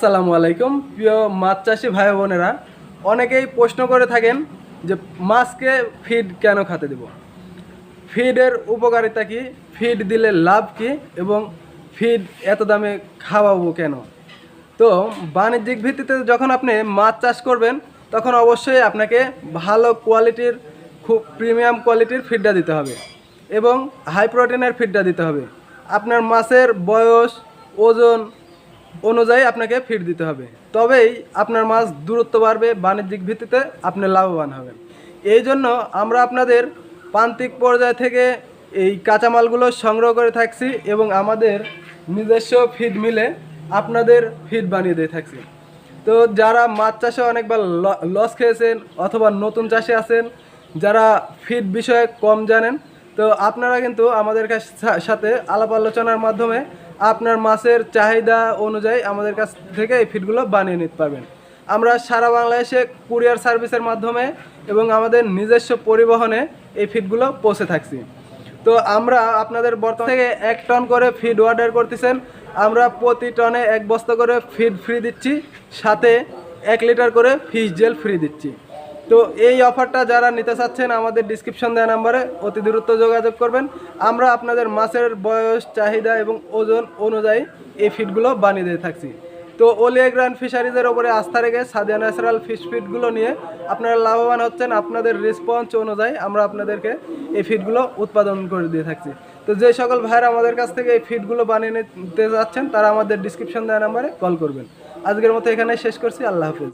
আসসালামু আলাইকুম। প্রিয় মাছ চাষি ভাই বোনেরা, অনেকেই প্রশ্ন করে থাকেন যে মাছকে ফিড কেন খাতে দেব? ফিডের উপকারিতা কি? ফিড দিলে লাভ কি? এবং ফিড এত দামে খাওয়াবো কেন? তো বাণিজ্যিক ভিত্তিতে যখন আপনি মাছ চাষ করবেন, তখন অবশ্যই আপনাকে ভালো কোয়ালিটির খুব প্রিমিয়াম কোয়ালিটির ফিডটা দিতে হবে এবং হাই প্রোটিনের ফিডটা দিতে হবে। আপনার মাছের বয়স, ওজন অনুযায়ী আপনাকে ফিড দিতে হবে। তবেই আপনার মাছ দূরত্ব বাড়বে, বাণিজ্যিক ভিত্তিতে আপনি লাভবান হবেন। এই জন্য আমরা আপনাদের প্রান্তিক পর্যায় থেকে এই কাঁচামালগুলো সংগ্রহ করে থাকছি এবং আমাদের নিজস্ব ফিড মিলে আপনাদের ফিড বানিয়ে দিয়ে থাকছি। তো যারা মাছ চাষে অনেকবার লস খেয়েছেন অথবা নতুন চাষে আছেন, যারা ফিড বিষয়ে কম জানেন তো আপনারা কিন্তু আমাদের কাছ সাথে আলাপ আলোচনার মাধ্যমে আপনার মাছের চাহিদা অনুযায়ী আমাদের কাছ থেকে এই ফিডগুলো বানিয়ে নিতে পারবেন। আমরা সারা বাংলাদেশে কুরিয়ার সার্ভিসের মাধ্যমে এবং আমাদের নিজস্ব পরিবহনে এই ফিডগুলো পৌঁছে থাকছি। তো আমরা আপনাদের বর্তমান থেকে এক টন করে ফিড অর্ডার করতেছেন। আমরা প্রতি টনে এক বস্তা করে ফিড ফ্রি দিচ্ছি, সাথে এক লিটার করে ফিশ জেল ফ্রি দিচ্ছি। তো এই অফারটা যারা নিতে চাচ্ছেন, আমাদের ডিসক্রিপশন দেওয়া নাম্বারে অতি দ্রুত যোগাযোগ করবেন। আমরা আপনাদের মাছের বয়স, চাহিদা এবং ওজন অনুযায়ী এই ফিডগুলো বানিয়ে দিয়ে থাকছি। তো ওলিয়া গ্র্যান্ড ফিশারিজের ওপরে আস্থা রেখে সাদিয়া ন্যাচারাল ফিশ ফিডগুলো নিয়ে আপনারা লাভবান হচ্ছেন। আপনাদের রেসপন্স অনুযায়ী আমরা আপনাদেরকে এই ফিডগুলো উৎপাদন করে দিয়ে থাকছি। তো যে সকল ভাইয়েরা আমাদের কাছ থেকে এই ফিডগুলো বানিয়ে নিতে যাচ্ছেন তারা আমাদের ডিসক্রিপশন দেওয়া নাম্বারে কল করবেন। আজকের মতো এখানে শেষ করছি। আল্লাহ হাফিজ।